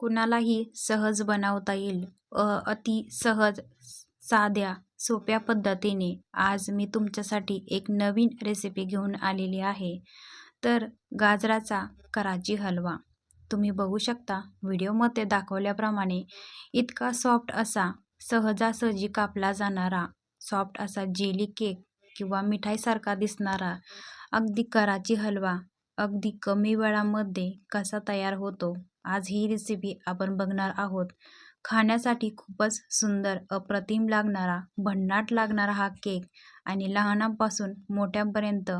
कुणालाही सहज बनवता येईल. अ अति सहज साध्या सोप्या पद्धतीने आज मी तुमच्यासाठी एक नवीन रेसिपी घेऊन आलेली आहे. तर गाजराचा कराची हलवा. तुम्ही बघू शकता व्हिडिओमध्ये दाखवल्याप्रमाणे इतका सॉफ्ट असा सहजासहजी कापला जाणारा सॉफ्ट असा जेली केक किंवा मिठाईसारखा दिसणारा अगदी कराची हलवा अगदी कमी वेळामध्ये कसा तयार होतो? आज ही रेसिपी आपण बघणार आहोत. खाण्यासाठी खूपच सुंदर अप्रतिम लागणारा भन्नाट लागणारा हा केक आणि लहानांपासून मोठ्यांपर्यंत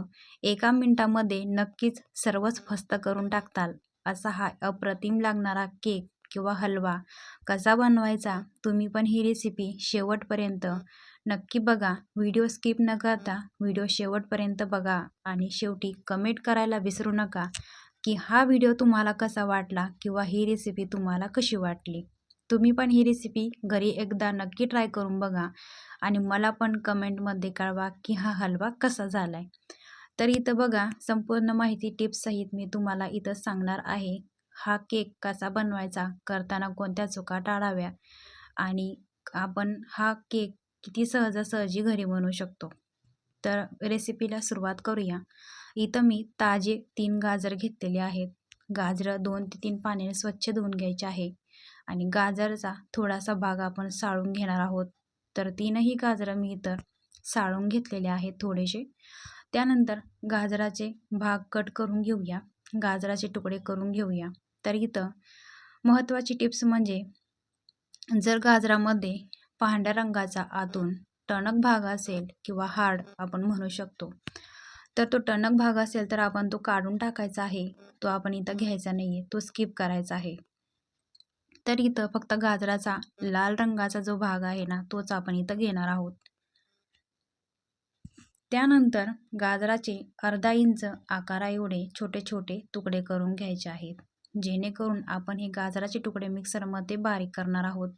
एका मिनटामध्ये नक्कीच सर्वच फस्त करून टाकताल. असा हा अप्रतिम लागणारा केक किंवा हलवा कसा बनवायचा तुम्ही पण ही रेसिपी शेवटपर्यंत नक्की बघा. व्हिडिओ स्किप न करता व्हिडिओ शेवटपर्यंत बघा आणि शेवटी कमेंट करायला विसरू नका. की हा व्हिडिओ तुम्हाला कसा वाटला किंवा ही रेसिपी तुम्हाला कशी वाटली? तुम्ही पण ही रेसिपी घरी एकदा नक्की ट्राय करून बघा आणि मला पण कमेंटमध्ये कळवा की हा हलवा कसा झाला आहे तर इथं बघा संपूर्ण माहिती टिप्ससहित मी तुम्हाला इथं सांगणार आहे. हा केक कसा बनवायचा करताना कोणत्या चुका टाळाव्या आणि आपण हा केक किती सहजासहजी घरी बनवू शकतो. तर रेसिपीला सुरुवात करूया. इथं मी ताजे तीन गाजर घेतलेले आहेत. गाजरं दोन ते तीन पाण्याने स्वच्छ धुवून घ्यायचे आहे. आणि गाजरचा थोडासा भाग आपण साळून घेणार आहोत. तर तीनही गाजरं मी इतर साळून घेतलेले आहेत थोडेसे. त्यानंतर गाजराचे भाग कट करून घेऊया. गाजराचे तुकडे करून घेऊया. तर इथं महत्त्वाची टिप्स म्हणजे जर गाजरामध्ये पांढऱ्या रंगाचा आतून टणक भाग असेल किंवा हाड आपण म्हणू शकतो. तर तो टणक भाग असेल तर आपण तो काढून टाकायचा आहे. तो आपण इथं घ्यायचा नाही आहे तो स्किप करायचा आहे. तर इथं फक्त गाजराचा लाल रंगाचा जो भाग आहे ना तोच आपण इथं घेणार आहोत. त्यानंतर गाजराचे अर्धा इंच आकारा एवढे छोटे छोटे तुकडे करून घ्यायचे आहेत. जेणेकरून आपण हे गाजराचे तुकडे मिक्सरमध्ये बारीक करणार आहोत.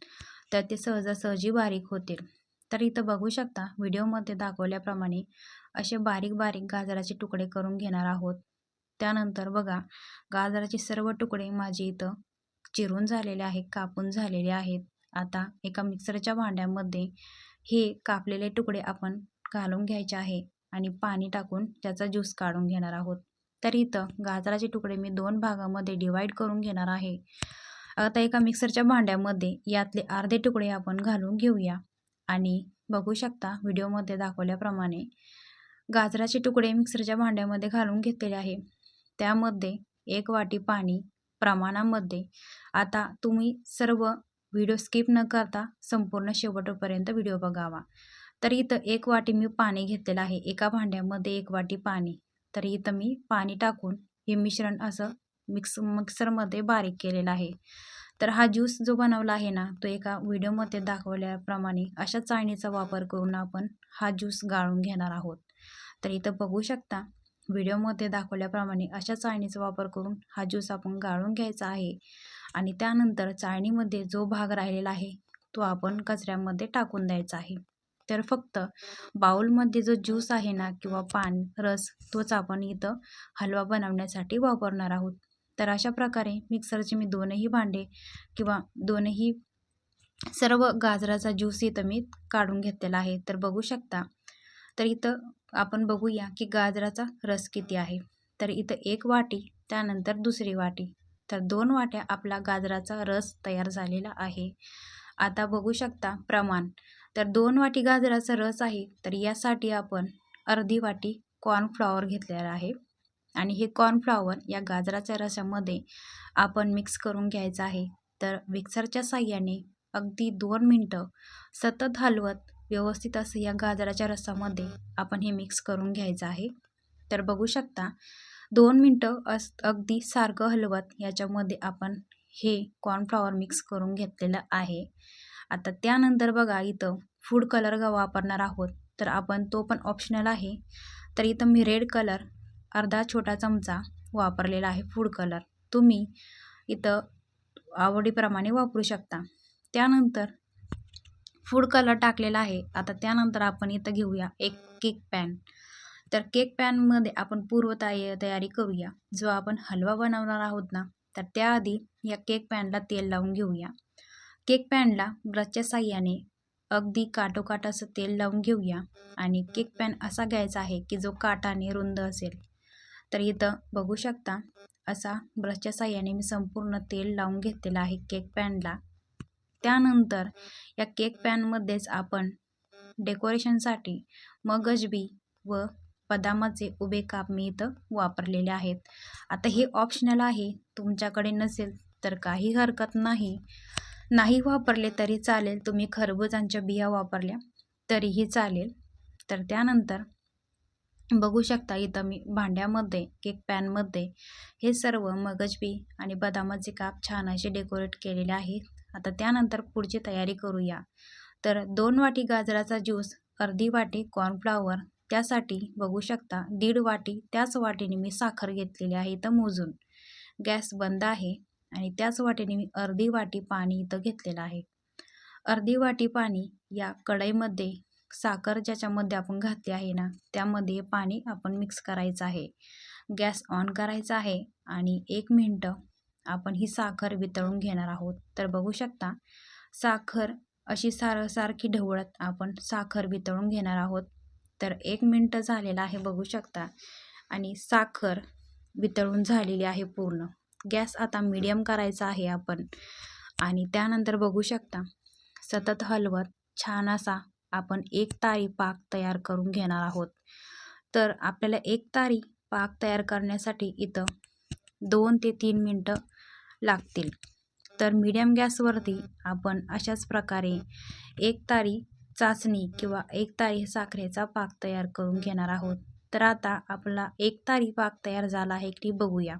तर ते सहजासहजी बारीक होतील. तर इथं बघू शकता व्हिडिओमध्ये दाखवल्याप्रमाणे असे बारीक बारीक गाजराचे तुकडे करून घेणार आहोत. त्यानंतर बघा गाजराचे सर्व तुकडे माझे इथं चिरून झालेले आहे कापून झालेले आहेत. आता एका मिक्सरच्या भांड्यामध्ये हे कापलेले तुकडे आपण घालून घ्यायचे आहे आणि पाणी टाकून त्याचा ज्यूस काढून घेणार आहोत. तर इथं गाजराचे तुकडे मी दोन भागामध्ये डिवाईड करून घेणार आहे. आता एका मिक्सरच्या भांड्यामध्ये यातले अर्धे तुकडे आपण घालून घेऊया. आणि बघू शकता व्हिडिओमध्ये दाखवल्याप्रमाणे गाजराचे तुकडे मिक्सरच्या भांड्यामध्ये घालून घेतलेले आहे. त्यामध्ये एक वाटी पाणी प्रमाणामध्ये. आता तुम्ही सर्व व्हिडिओ स्किप न करता संपूर्ण शेवटपर्यंत व्हिडिओ बघावा. तर इथं एक वाटी मी पाणी घेतलेलं आहे. एका भांड्यामध्ये एक वाटी पाणी. तर इथं मी पाणी टाकून हे मिश्रण असं मिक्स मिक्सरमध्ये बारीक केलेलं आहे. तर हा ज्यूस जो बनवला आहे ना तो एका व्हिडिओमध्ये दाखवल्याप्रमाणे अशा चाळणीचा वापर करून आपण हा ज्यूस गाळून घेणार आहोत. तर इथं बघू शकता व्हिडिओमध्ये दाखवल्याप्रमाणे अशा चाळणीचा वापर करून हा ज्यूस आपण गाळून घ्यायचा आहे आणि त्यानंतर चाळणीमध्ये जो भाग राहिलेला आहे तो आपण कचऱ्यामध्ये टाकून द्यायचा आहे. तर फक्त बाऊलमध्ये जो ज्यूस आहे ना किंवा पान रस तोच आपण इथं हलवा बनवण्यासाठी वापरणार आहोत. तर अशा प्रकारे मिक्सरचे मी दोनही भांडे किंवा दोनही सर्व गाजराचा ज्यूस इथं मी काढून घेतलेला आहे. तर बघू शकता तर इथं आपण बघूया की गाजराचा रस किती आहे. तर इथं एक वाटी त्यानंतर दुसरी वाटी. तर दोन वाट्या आपला गाजराचा रस तयार झालेला आहे. आता बघू शकता प्रमाण. तर दोन वाटी गाजराचा रस आहे तर यासाठी आपण अर्धी वाटी कॉर्नफ्लॉवर घेतलेला आहे. आणि हे कॉर्नफ्लॉवर या गाजराच्या रसामध्ये आपण मिक्स करून घ्यायचं आहे. तर मिक्सरच्या साह्याने अगदी दोन मिनटं सतत हलवत व्यवस्थित असं या गाजराच्या रसामध्ये आपण हे मिक्स करून घ्यायचं आहे. तर बघू शकता दोन मिनटं अस अगदी सारखं हलवत याच्यामध्ये आपण हे कॉर्नफ्लॉवर मिक्स करून घेतलेलं आहे. आता त्यानंतर बघा इथं फूड कलर ग वापरणार आहोत. तर आपण तो पण ऑप्शनल आहे. तर इथं मी रेड कलर अर्धा छोटा चमचा वापरलेला आहे फूड कलर तुम्ही इथं आवडीप्रमाणे वापरू शकता. त्यानंतर फूड कलर टाकलेला आहे. आता त्यानंतर आपण इथं घेऊया एक केक पॅन तर केक पॅनमध्ये आपण पूर्व तयारी करूया. जो आपण हलवा बनवणार आहोत ना तर त्याआधी या केक पॅनला तेल लावून घेऊया. केक पॅनला ब्रशच्या साह्याने अगदी काटोकाट असं तेल लावून घेऊया. आणि केक पॅन असा घ्यायचा आहे की जो काटाने रुंद असेल. तर इथं बघू शकता असा ब्रशच्या साह्याने मी संपूर्ण तेल लावून घेतलेला आहे केक पॅनला. त्यानंतर या केक पॅनमध्येच आपण डेकोरेशनसाठी मगजबी व बदामाचे उभे काप मी इथं वापरलेले आहेत. आता हे ऑप्शनल आहे तुमच्याकडे नसेल तर काही हरकत नाही. नाही वापरले तरी चालेल तुम्ही खरबुजांच्या बिया वापरल्या तरीही चालेल. तर त्यानंतर बघू शकता इथं मी भांड्यामध्ये केक पॅनमध्ये हे सर्व मगजबी आणि बदामाचे काप छान असे डेकोरेट केलेले आहे आता त्यानंतर पुढची तयारी करूया. तर दोन वाटी गाजराचा ज्यूस अर्धी वाटी कॉर्नफ्लावर त्यासाठी बघू शकता दीड वाटी त्याच वाटीने मी साखर घेतलेली आहे इथं मोजून. गॅस बंद आहे आणि त्याच वाटीने मी अर्धी वाटी पाणी इथं घेतलेलं आहे. अर्धी वाटी पाणी या कढईमध्ये साखर ज्याच्यामध्ये आपण घातली आहे ना त्यामध्ये पाणी आपण मिक्स करायचं आहे. गॅस ऑन करायचा आहे आणि एक मिनटं आपण ही साखर वितळून घेणार आहोत. तर बघू शकता साखर अशी सार सारखी ढवळत आपण साखर वितळून घेणार आहोत. तर एक मिनटं झालेलं आहे बघू शकता आणि साखर वितळून झालेली आहे पूर्ण. गॅस आता मीडियम करायचा आहे आपण आणि त्यानंतर बघू शकता सतत हलवत छान असा आपण एक तारी पाक तयार करून घेणार आहोत. तर आपल्याला एक तारी पाक तयार करण्यासाठी इथं दोन ते तीन मिनटं लागतील. तर मीडियम गॅसवरती आपण अशाच प्रकारे एक तारी चाचणी किंवा एक तारी साखरेचा पाक तयार करून घेणार आहोत. तर आता आपला एक तारी पाक तयार झाला आहे की बघूया.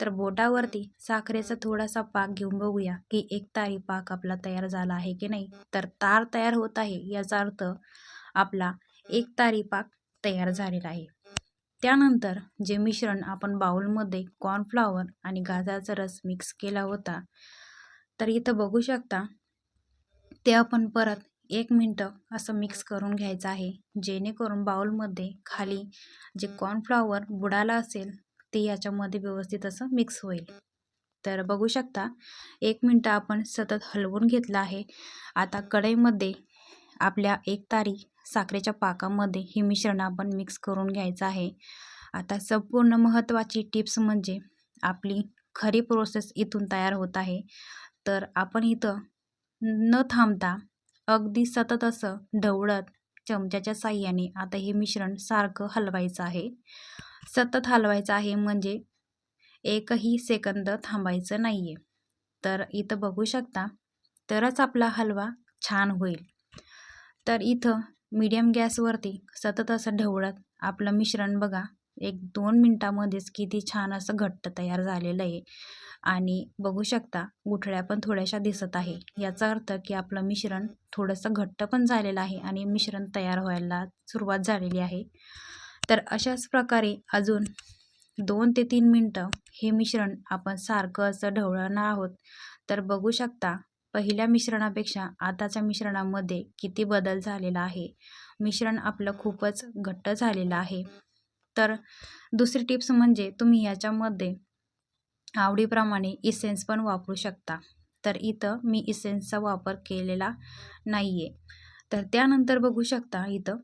तर बोटावरती साखरेचा थोडासा पाक घेऊन बघूया की एक तारी पाक आपला तयार झाला आहे की नाही. तर तार तयार होत आहे याचा अर्थ आपला एक तारी पाक तयार झालेला आहे. त्यानंतर जे मिश्रण आपण बाउलमध्ये कॉर्नफ्लॉवर आणि गाजराचा रस मिक्स केला होता तर इथं बघू शकता ते आपण परत एक मिनटं असं मिक्स करून घ्यायचं आहे जेणेकरून बाउलमध्ये खाली जे कॉर्नफ्लॉवर बुडाला असेल ते याच्यामध्ये व्यवस्थित असं मिक्स होईल. तर बघू शकता एक मिनटं आपण सतत हलवून घेतलं आहे. आता कढईमध्ये आपल्या एक तारी साखरेच्या पाकामध्ये हे मिश्रण आपण मिक्स करून घ्यायचं आहे. आता संपूर्ण महत्त्वाची टिप्स म्हणजे आपली खरी प्रोसेस इथून तयार होत आहे. तर आपण इथं न थांबता अगदी सतत असं ढवळत चमच्याच्या साह्याने आता हे मिश्रण सारखं हलवायचं आहे. सतत हलवायचं आहे म्हणजे एकही सेकंद थांबायचं नाही आहे तर इथं बघू शकता तरच आपला हलवा छान होईल. तर इथं मीडियम गॅसवरती सतत असं ढवळत आपलं मिश्रण बघा एक दोन मिनटामध्येच किती छान असं घट्ट तयार झालेलं आहे. आणि बघू शकता गुठळ्या पण थोड्याशा दिसत आहे. याचा अर्थ की आपलं मिश्रण थोडंसं घट्ट पण झालेलं आहे आणि मिश्रण तयार व्हायला सुरुवात झालेली आहे. तर अशाच प्रकारे अजून दोन ते तीन मिनटं हे मिश्रण आपण सारखं असं ढवळणार आहोत. तर बघू शकता पहिल्या मिश्रणापेक्षा आताच्या मिश्रणामध्ये किती बदल झालेला आहे. मिश्रण आपलं खूपच घट्ट झालेलं आहे. तर दुसरी टिप्स म्हणजे तुम्ही याच्यामध्ये आवडीप्रमाणे इसेन्स पण वापरू शकता. तर इथं मी इसेन्सचा वापर केलेला नाही आहे तर त्यानंतर बघू शकता इथं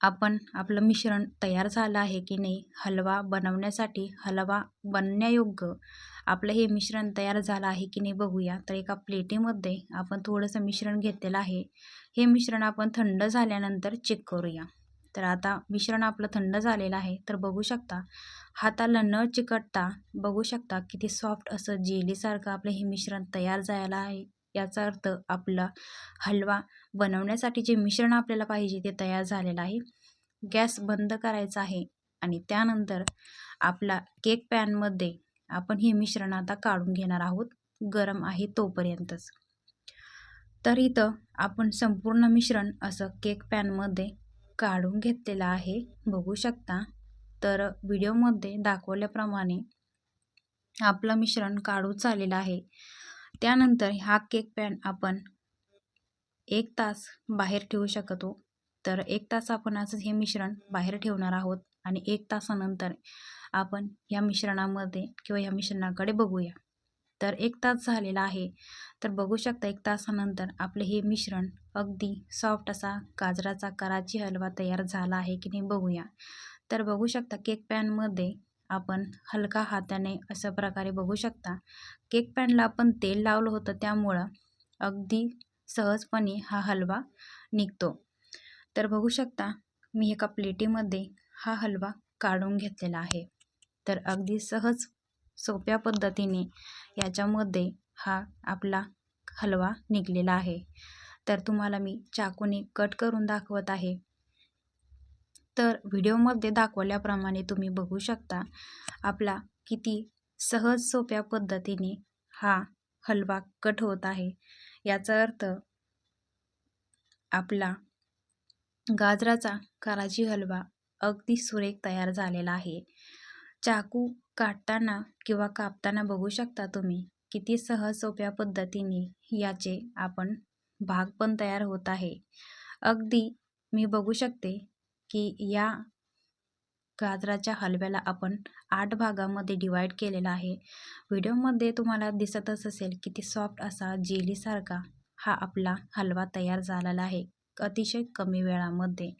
आपण आपलं मिश्रण तयार झालं आहे की नाही हलवा बनवण्यासाठी हलवा बनण्यायोग्य आपलं हे मिश्रण तयार झालं आहे की नाही बघूया. तर एका प्लेटीमध्ये आपण थोडंसं मिश्रण घेतलेलं आहे. हे मिश्रण आपण थंड झाल्यानंतर चेक करूया. तर आता मिश्रण आपलं थंड झालेलं आहे. तर बघू शकता हाताला न चिकटता बघू शकता किती सॉफ्ट असं जेलीसारखं आपलं हे मिश्रण तयार झालं आहे. याचा अर्थ आपला हलवा बनवण्यासाठी जे मिश्रण आपल्याला पाहिजे ते तयार झालेलं आहे. गॅस बंद करायचा आहे आणि त्यानंतर आपला केक पॅनमध्ये आपण हे मिश्रण आता काढून घेणार आहोत. गरम आहे तोपर्यंतच. तर इथं आपण संपूर्ण मिश्रण असं केक पॅनमध्ये काढून घेतलेलं आहे. बघू शकता. तर व्हिडिओमध्ये दाखवल्याप्रमाणे आपलं मिश्रण काढून चाललेलं आहे. त्यानंतर हा केक पॅन आपण एक तास बाहेर ठेवू शकतो. तर एक तास आपण असं हे मिश्रण बाहेर ठेवणार आहोत आणि एक तासानंतर आपण ह्या मिश्रणामध्ये किंवा ह्या मिश्रणाकडे बघूया. तर एक तास झालेला आहे. तर बघू शकता एक तासानंतर आपले हे मिश्रण अगदी सॉफ्ट असा गाजराचा कराची हलवा तयार झाला आहे की नाही बघूया. तर बघू शकता केक पॅनमध्ये आपण हलका हाताने अशा प्रकारे बघू शकता. केक पॅनला आपण तेल लावलं होतं त्यामुळं अगदी सहजपणे हा हलवा निघतो. तर बघू शकता मी एका प्लेटीमध्ये हा हलवा काढून घेतलेला आहे. तर अगदी सहज सोप्या पद्धतीने याच्यामध्ये हा आपला हलवा निघलेला आहे. तर तुम्हाला मी चाकूने कट करून दाखवत आहे. तर व्हिडिओमध्ये दाखवल्याप्रमाणे तुम्ही बघू शकता आपला किती सहज सोप्या पद्धतीने हा हलवा कट होत आहे. याचा अर्थ आपला गाजराचा कराची हलवा अगदी सुरेख तयार झालेला आहे. चाकू काटताना किंवा कापताना बघू शकता तुम्ही किती सहज सोप्या पद्धतीने याचे आपण भाग पण तयार होत आहे. अगदी मी बघू शकते की या गाजराच्या हलव्याला आपण आठ भागामध्ये डिवाईड केलेला आहे. व्हिडिओमध्ये तुम्हाला दिसतच असेल किती सॉफ्ट असा जेलीसारखा हा आपला हलवा तयार झालेला आहे अतिशय कमी वेळामध्ये.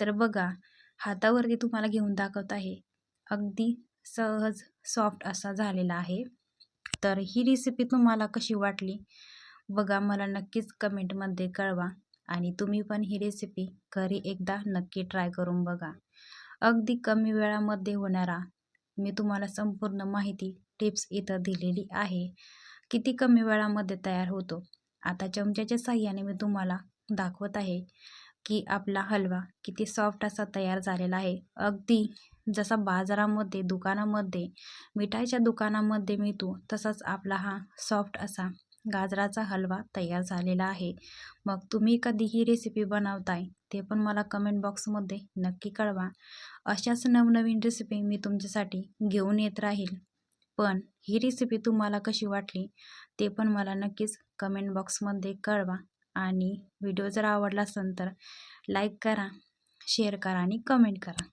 तर बघा हातावरती तुम्हाला घेऊन दाखवत आहे अगदी सहज सॉफ्ट असा झालेला आहे. तर ही रेसिपी तुम्हाला कशी वाटली? बघा मला नक्कीच कमेंटमध्ये कळवा. आणि तुम्ही पण ही रेसिपी घरी एकदा नक्की ट्राय करून बघा. अगदी कमी वेळामध्ये होणारा मी तुम्हाला संपूर्ण माहिती टिप्स इथं दिलेली आहे. किती कमी वेळामध्ये तयार होतो? आता चमच्याच्या साह्याने मी तुम्हाला दाखवत आहे की आपला हलवा किती सॉफ्ट असा तयार झालेला आहे. अगदी जसा बाजारामध्ये दुकानामध्ये मिठाईच्या दुकानामध्ये मिळतो तसाच आपला हा सॉफ्ट असा गाजराचा हलवा तयार झालेला आहे. मग तुम्ही कधी ही रेसिपी बनवताय ते पण मला कमेंट बॉक्समध्ये नक्की कळवा. अशाच नवनवीन रेसिपी मी तुमच्यासाठी घेऊन येत राहील. पण ही रेसिपी तुम्हाला कशी वाटली ते पण मला नक्कीच कमेंट बॉक्समध्ये कळवा. आणि व्हिडिओ जर आवडला असेल तर लाईक करा शेअर करा आणि कमेंट करा.